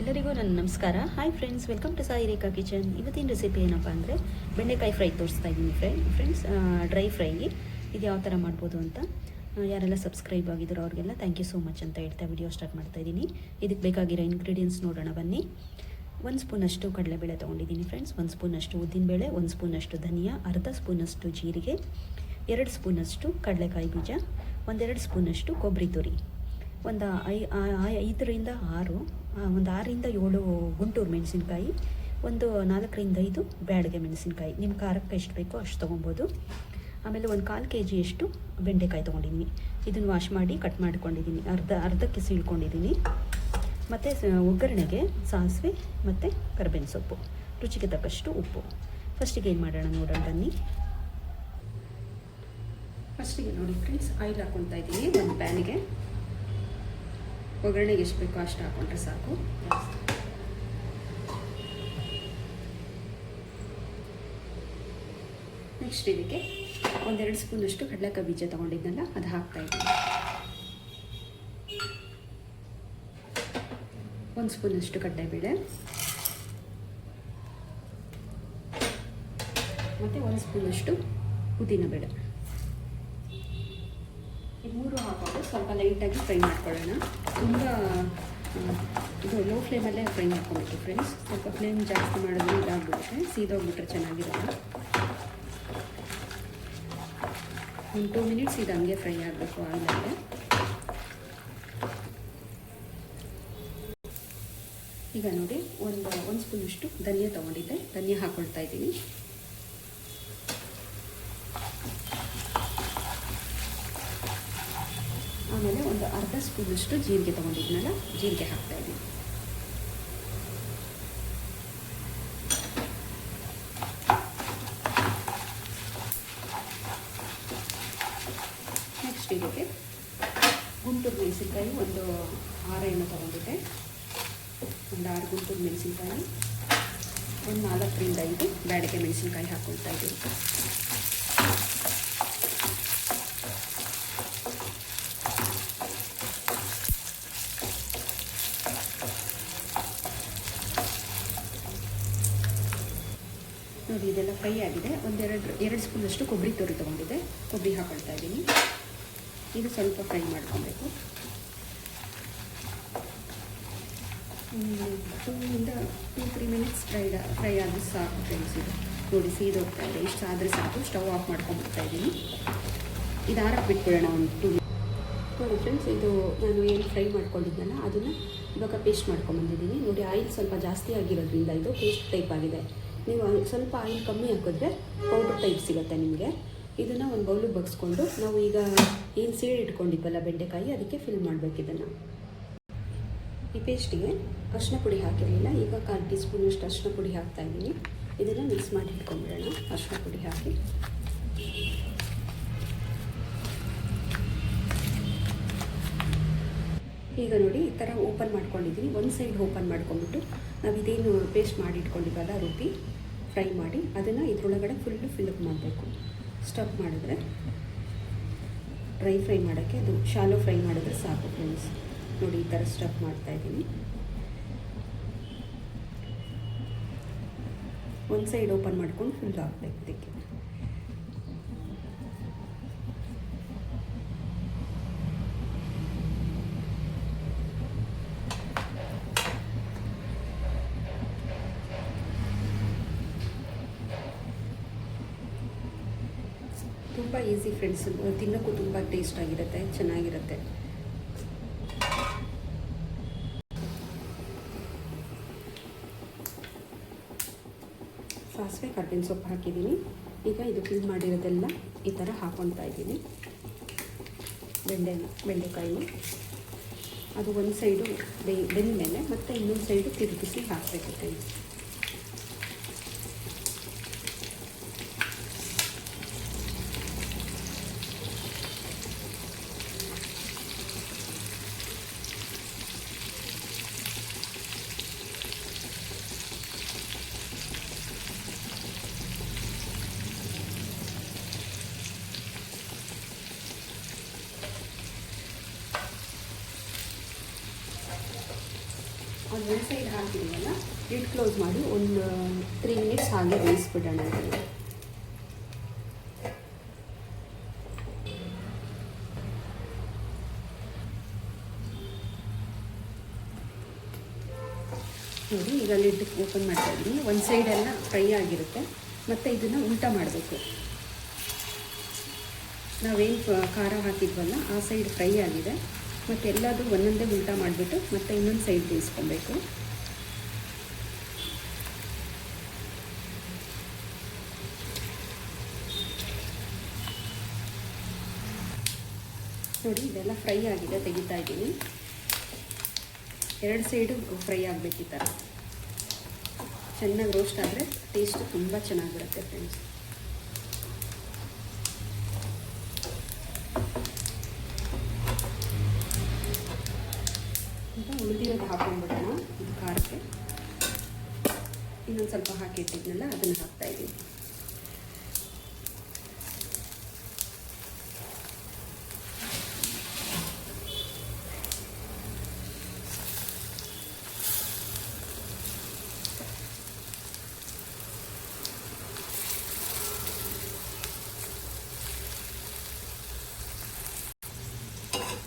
ಎಲ್ಲರಿಗೂ ನನ್ನ ನಮಸ್ಕಾರ. Hi friends welcome to Sai Rekha kitchen ಇವತ್ತಿನ ರೆಸಿಪಿ ಏನಪ್ಪ ಅಂದರೆ ಬೆಂಡೆಕಾಯಿ ಫ್ರೈ ತೋರಿಸ್ತಾ ಇದ್ದೀನಿ ಫ್ರೈ ಫ್ರೆಂಡ್ಸ್ ಡ್ರೈ ಫ್ರೈ ಇದು ಯಾವ ಥರ ಮಾಡ್ಬೋದು ಅಂತ ಯಾರೆಲ್ಲ ಸಬ್ಸ್ಕ್ರೈಬ್ ಆಗಿದ್ರು ಅವ್ರಿಗೆಲ್ಲ ಥ್ಯಾಂಕ್ ಯು ಸೋ ಮಚ್ ಅಂತ ಹೇಳ್ತಾ ವಿಡಿಯೋ ಸ್ಟಾರ್ಟ್ ಮಾಡ್ತಾ ಇದ್ದೀನಿ. ಇದಕ್ಕೆ ಬೇಕಾಗಿರೋ ಇಂಗ್ರೀಡಿಯೆಂಟ್ಸ್ ನೋಡೋಣ, ಬನ್ನಿ. ಒಂದು ಸ್ಪೂನಷ್ಟು ಕಡಲೆಬೇಳೆ ತೊಗೊಂಡಿದ್ದೀನಿ ಫ್ರೆಂಡ್ಸ್ ಒಂದು ಸ್ಪೂನಷ್ಟು ಉದ್ದಿನಬೇಳೆ ಒಂದು ಸ್ಪೂನಷ್ಟು ಧನಿಯಾ, ಅರ್ಧ ಸ್ಪೂನಷ್ಟು ಜೀರಿಗೆ, ಎರಡು ಸ್ಪೂನಷ್ಟು ಕಡಲೆಕಾಯಿ ಬೀಜ, ಒಂದೆರಡು ಸ್ಪೂನಷ್ಟು ಕೊಬ್ಬರಿ ತುರಿ. ಒಂದು ಐ ಐದರಿಂದ ಆರು ಒಂದು ಆರರಿಂದ ಏಳು ಗುಂಟೂರು ಮೆಣಸಿನ್ಕಾಯಿ, ಒಂದು ನಾಲ್ಕರಿಂದ ಐದು ಬ್ಯಾಡಗೆ ಮೆಣಸಿನ್ಕಾಯಿ. ನಿಮ್ಮ ಖಾರಕ್ಕೆ ಎಷ್ಟು ಬೇಕೋ ಅಷ್ಟು ತೊಗೊಬೋದು. ಆಮೇಲೆ ಒಂದು ಕಾಲು ಕೆ ಜಿಯಷ್ಟು ಬೆಂಡೆಕಾಯಿ ತೊಗೊಂಡಿದ್ದೀನಿ ಇದನ್ನು ವಾಶ್ ಮಾಡಿ ಕಟ್ ಮಾಡ್ಕೊಂಡಿದ್ದೀನಿ ಅರ್ಧ, ಅರ್ಧಕ್ಕೆ ಸೀಳ್ಕೊಂಡಿದ್ದೀನಿ ಮತ್ತು ಒಗ್ಗರಣೆಗೆ ಸಾಸಿವೆ ಮತ್ತು ಕರಿಬೇವಿನ ಸೊಪ್ಪು. ರುಚಿಗೆ ತಕ್ಕಷ್ಟು ಉಪ್ಪು. ಫಸ್ಟಿಗೆ ಏನು ಮಾಡೋಣ ನೋಡೋಣ ಬನ್ನಿ. ಫಸ್ಟಿಗೆ ನೋಡಿ ಫ್ರೆಂಡ್ಸ್ ಆಯಿಲ್ ಹಾಕ್ಕೊಳ್ತಾ ಇದ್ದೀನಿ ಒಂದು ಪ್ಯಾನಿಗೆ ಒಗ್ಗರಣೆಗೆ ಎಷ್ಟು ಬೇಕೋ ಅಷ್ಟು ಹಾಕೊಂಡ್ರೆ ಸಾಕು. ನೆಕ್ಸ್ಟ್ ಇದಕ್ಕೆ ಒಂದೆರಡು ಸ್ಪೂನಷ್ಟು ಕಡಲೆಕಾಯಿ ಬೀಜ ತೊಗೊಂಡಿದ್ದಲ್ಲ ಅದು ಹಾಕ್ತಾ ಇದ್ದೀನಿ. ಒಂದು ಸ್ಪೂನಷ್ಟು ಕಡಲೆಬೇಳೆ. ಮತ್ತು ಒಂದು ಸ್ಪೂನಷ್ಟು ಉದ್ದಿನಬೇಳೆ ಈ ಮೂರು ಹಾಕೊಂಡು ಸ್ವಲ್ಪ ಲೈಟಾಗಿ ಫ್ರೈ ಮಾಡ್ಕೊಳ್ಳೋಣ. ತುಂಬ ಇದು ಲೋ ಫ್ಲೇಮಲ್ಲೇ ಫ್ರೈ ಮಾಡ್ಕೊಬೇಕು ಫ್ರೆಂಡ್ಸ್ ಸ್ವಲ್ಪ ಫ್ಲೇಮ್ ಜಾಸ್ತಿ ಮಾಡಿದ್ರೆ ಇದಾಗ್ಬಿಡುತ್ತೆ. ಸೀದೋಗ್ಬಿಟ್ರೆ ಚೆನ್ನಾಗಿರಲ್ಲ. ಒಂದು ಟೂ ಮಿನಿಟ್ಸ್ ಇದು ಹಂಗೆ ಫ್ರೈ ಆಗಬೇಕು ಆಮೇಲೆ ಈಗ ನೋಡಿ, ಒಂದು ಒಂದು ಸ್ಪೂನಷ್ಟು ಧನಿಯಾ ತೊಗೊಂಡಿದ್ದೆ. ಧನಿಯಾ ಹಾಕ್ಕೊಳ್ತಾ ಇದ್ದೀನಿ ಆಮೇಲೆ ಒಂದು ಅರ್ಧ ಸ್ಪೂನಷ್ಟು ಜೀರಿಗೆ ತೊಗೊಂಡಿದ್ನಲ್ಲ, ಜೀರಿಗೆ ಹಾಕ್ತಾ ಇದ್ದೀನಿ. ನೆಕ್ಸ್ಟ್ ಇದಕ್ಕೆ ಗುಂಟೂರು ಮೆಣಸಿನ್ಕಾಯಿ ಒಂದು ಆರೇನು ತೊಗೊಂಡಿದ್ದೆ. ಒಂದು ಆರು ಗುಂಟೂರು ಮೆಣಸಿನ್ಕಾಯಿ, ಒಂದು ನಾಲ್ಕರಿಂದ ಐದು ಬ್ಯಾಡಿಗೆ ಮೆಣಸಿನ್ಕಾಯಿ ಹಾಕ್ಕೊಳ್ತಾ ಇದ್ದೀನಿ. ನೋಡಿ, ಇದೆಲ್ಲ ಫ್ರೈ ಆಗಿದೆ. ಒಂದೆರಡು, ಎರಡು ಸ್ಪೂನಷ್ಟು ಕೊಬ್ಬರಿ ತುರಿ ತೊಗೊಂಡಿದ್ದೆ. ಕೊಬ್ಬರಿ ಹಾಕೊಳ್ತಾ ಇದ್ದೀನಿ. ಇದು ಸ್ವಲ್ಪ ಫ್ರೈ ಮಾಡ್ಕೊಬೇಕು. ಟೂಯಿಂದ two three minutes fry fry ಆದರೆ ಸಾಕು ಫ್ರೆಂಡ್ಸ್ ಇದು. ನೋಡಿ, ಸೀದೋಗ್ತಾ ಇದೆ. ಇಷ್ಟು ಆದರೆ ಸಾಕು. ಸ್ಟವ್ ಆಫ್ ಮಾಡ್ಕೊಂಡ್ಬಿಡ್ತಾ ಇದ್ದೀನಿ. ಇದು ಆರಕ್ಕೆ ಬಿಟ್ಬಿಡೋಣ ಒಂದು ಟೂ ನೋಡಿ ಫ್ರೆಂಡ್ಸ್ ಇದು ನಾನು ಏನು ಫ್ರೈ ಮಾಡ್ಕೊಂಡಿದ್ದೆನಲ್ಲ ಅದನ್ನು ಇವಾಗ ಪೇಸ್ಟ್ ಮಾಡ್ಕೊಂಬಂದಿದ್ದೀನಿ ನೋಡಿ ಆಯಿಲ್ ಸ್ವಲ್ಪ ಜಾಸ್ತಿ ಆಗಿರೋದ್ರಿಂದ ಇದು ಪೇಸ್ಟ್ ಟೈಪ್ ಆಗಿದೆ. ನೀವು ಸ್ವಲ್ಪ ಆಯಿಲ್ ಕಮ್ಮಿ ಹಾಕಿದ್ರೆ ಪೌಡ್ರ್ ಟೈಪ್ ಸಿಗುತ್ತೆ ನಿಮಗೆ. ಇದನ್ನು ಒಂದು ಬೌಲಿಗೆ ಬಗ್ಸ್ಕೊಂಡು ನಾವು ಈಗ ಏನು ಸೀಡ್ ಇಟ್ಕೊಂಡಿದ್ವಲ್ಲ ಬೆಂಡೆಕಾಯಿ, ಅದಕ್ಕೆ ಫಿಲ್ ಮಾಡಬೇಕು ಇದನ್ನು. ಈ ಪೇಸ್ಟಿಗೆ ಅರಿಶಿನ ಪುಡಿ ಹಾಕಿರಲಿಲ್ಲ, ಈಗ ಕಾಲು ಟೀ ಸ್ಪೂನಷ್ಟು ಅರಿಶಿನ ಪುಡಿ ಹಾಕ್ತಾ ಇದ್ದೀನಿ ಇದನ್ನು ಮಿಕ್ಸ್ ಮಾಡಿ ಇಟ್ಕೊಂಡ್ಬಿಡೋಣ ಅರಿಶಿನ ಪುಡಿ ಹಾಕಿ. ಈಗ ನೋಡಿ ಈ ಥರ ಓಪನ್ ಮಾಡ್ಕೊಂಡಿದ್ದೀನಿ ಒಂದು ಸೈಡ್ ಓಪನ್ ಮಾಡ್ಕೊಂಡ್ಬಿಟ್ಟು ನಾವು ಇದೇನು ಪೇಸ್ಟ್ ಮಾಡಿ ಇಟ್ಕೊಂಡಿದ್ವಲ್ಲ, ರುಬ್ಬಿ. ಫ್ರೈ ಮಾಡಿ ಅದನ್ನು ಇದರೊಳಗಡೆ ಫುಲ್ಲು ಫಿಲ್ಲಪ್ ಮಾಡಬೇಕು. ಸ್ಟಫ್ ಮಾಡಿದ್ರೆ ಡ್ರೈ ಫ್ರೈ ಮಾಡೋಕ್ಕೆ ಅದು ಶಾಲೋ ಫ್ರೈ ಮಾಡಿದ್ರೆ ಸಾಕು ಫ್ರೆಂಡ್ಸ್ ನೋಡಿ ಈ ಥರ ಸ್ಟಫ್ ಮಾಡ್ತಾ ಇದ್ದೀನಿ. ಒಂದು ಸೈಡ್ ಓಪನ್ ಮಾಡ್ಕೊಂಡು ಫುಲ್ ಹಾಕ್ಬೇಕು ಇದಕ್ಕೆ ತುಂಬ ಈಸಿ ಫ್ರೆಂಡ್ಸ್, ತಿನ್ನೋಕ್ಕೂ ತುಂಬ ಟೇಸ್ಟ್ ಆಗಿರುತ್ತೆ, ಚೆನ್ನಾಗಿರುತ್ತೆ. ಸಾಸಿವೆ ಕರ್ಬೇವಿನ ಸೊಪ್ಪು ಹಾಕಿದ್ದೀನಿ. ಈಗ ಇದು ಫಿಲ್ ಮಾಡಿರೋದೆಲ್ಲ ಈ ಥರ ಹಾಕ್ಕೊಳ್ತಾ ಇದ್ದೀನಿ. ಬೆಂಡೆ ಬೆಂಡೆಕಾಯಿ. ಅದು ಒಂದು ಸೈಡು ಬೆಂದ ಮೇಲೆ ಮತ್ತೆ ಇನ್ನೊಂದು ಸೈಡು ತಿರುಗಿಸಿ ಹಾಕಬೇಕು ಫ್ರೆಂಡ್ಸ್ ಒಂದು ಒಂದು ಸೈಡ್ ಹಾಕಿದ್ದೀವಲ್ಲ ಲಿಡ್ ಕ್ಲೋಸ್ ಮಾಡಿ ಒಂದು ತ್ರೀ ಮಿನಿಟ್ಸ್ ಹಾಗೆ ಬೇಯಿಸ್ಬಿಡೋಣ ನೋಡಿ, ಈಗ ಲಿಡ್ ಓಪನ್ ಮಾಡ್ತಾ ಇದ್ದೀನಿ ಒಂದು ಸೈಡೆಲ್ಲ ಫ್ರೈ ಆಗಿರುತ್ತೆ. ಮತ್ತು ಇದನ್ನು ಉಲ್ಟಾ ಮಾಡಬೇಕು. ನಾವೇನು ಖಾರ ಹಾಕಿದ್ವಲ್ಲ, ಆ ಸೈಡ್ ಫ್ರೈ ಆಗಿದೆ. ಮತ್ತು ಎಲ್ಲಾದರೂ ಒಂದೊಂದೇ ಉಲ್ಟಾ ಮಾಡಿಬಿಟ್ಟು ಮತ್ತೆ ಇನ್ನೊಂದು ಸೈಡ್ ಬೇಯಿಸ್ಕೊಬೇಕು. ನೋಡಿ, ಇದೆಲ್ಲ ಫ್ರೈ ಆಗಿದೆ, ತೆಗಿತಾ ಇದ್ದೀನಿ. ಎರಡು ಸೈಡು ಫ್ರೈ ಆಗಬೇಕು ಈ ಥರ ಚೆನ್ನಾಗಿ ರೋಸ್ಟ್ ಆದರೆ ಟೇಸ್ಟ್ ತುಂಬ ಚೆನ್ನಾಗಿರುತ್ತೆ ಫ್ರೆಂಡ್ಸ್ ಹಾಕೊಂಡ್ಬಿಡೋಣ. ಇದು ಖಾರಕ್ಕೆ. ಇನ್ನೊಂದು ಸ್ವಲ್ಪ ಹಾಕಿಟ್ಟಿದ್ನಲ್ಲ ಅದನ್ನು ಹಾಕ್ತಾ ಇದ್ದೀನಿ.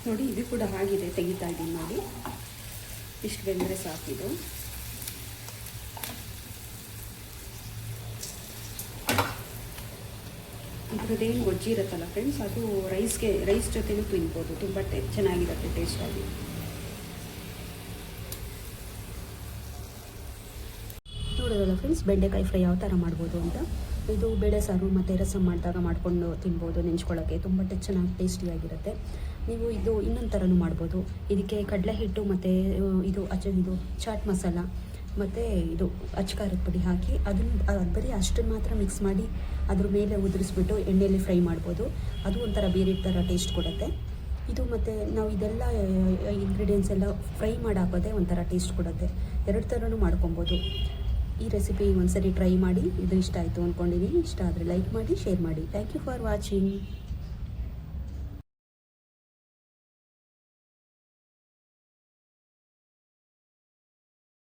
ನೋಡಿ, ಇದು ಕೂಡ ಆಗಿದೆ ತೆಗಿತಾ ಇದ್ದೀನಿ ನೋಡಿ. ಇಷ್ಟು ಬೆಂದರೆ ಸಾಕಿದು ಇದ್ರದ್ದೇನು ಗೊಜ್ಜಿ ಇರುತ್ತಲ್ಲ ಫ್ರೆಂಡ್ಸ್ ಅದು ರೈಸ್ಗೆ ರೈಸ್ ಜೊತೆನೂ ತಿನ್ಬೋದು. ತುಂಬ ಟೇ, ಚೆನ್ನಾಗಿರುತ್ತೆ ಟೇಸ್ಟಾಗಿ ನೋಡೋದಲ್ಲ ಫ್ರೆಂಡ್ಸ್ ಬೆಂಡೆಕಾಯಿ ಫ್ರೈ ಯಾವ ಥರ ಮಾಡ್ಬೋದು ಅಂತ? ಇದು ಬೇಳೆ ಸಾರು ಮತ್ತು ರಸಂ ಮಾಡಿದಾಗ ಮಾಡಿಕೊಂಡು ತಿನ್ಬೋದು ನೆಂಚ್ಕೊಳ್ಳೋಕ್ಕೆ ತುಂಬ ಚೆನ್ನಾಗಿ ಟೇಸ್ಟಿಯಾಗಿರುತ್ತೆ ನೀವು ಇದು ಇನ್ನೊಂದು ಥರನೂ ಮಾಡ್ಬೋದು. ಇದಕ್ಕೆ ಕಡಲೆ ಹಿಟ್ಟು ಮತ್ತು ಇದು ಅಚ್ಚ, ಇದು ಚಾಟ್ ಮಸಾಲ ಮತ್ತು ಇದು ಅಚ್ಚಕಾರದ ಪುಡಿ ಹಾಕಿ ಅದನ್ನು ಅದು ಬರೀ ಅಷ್ಟನ್ನು ಮಾತ್ರ ಮಿಕ್ಸ್ ಮಾಡಿ ಅದ್ರ ಮೇಲೆ ಉದುರಿಸ್ಬಿಟ್ಟು ಎಣ್ಣೆಯಲ್ಲಿ ಫ್ರೈ ಮಾಡ್ಬೋದು. ಅದು ಒಂಥರ ಬೇರೆ ಥರ ಟೇಸ್ಟ್ ಕೊಡುತ್ತೆ. ಇದು ಮತ್ತು ನಾವು ಇದೆಲ್ಲ ಇಂಗ್ರೀಡಿಯೆಂಟ್ಸ್ ಎಲ್ಲ ಫ್ರೈ ಮಾಡಿ ಹಾಕೋದೇ ಒಂಥರ ಟೇಸ್ಟ್ ಕೊಡುತ್ತೆ. ಎರಡು ಥರನೂ ಮಾಡ್ಕೊಬೋದು. ಈ ರೆಸಿಪಿ ಒಂದ್ಸರಿ ಟ್ರೈ ಮಾಡಿ, ಇದು ಇಷ್ಟ ಆಯಿತು ಅಂದ್ಕೊಂಡಿದ್ದೀನಿ ಇಷ್ಟ ಆದರೆ ಲೈಕ್ ಮಾಡಿ ಶೇರ್ ಮಾಡಿ. Thank you for watching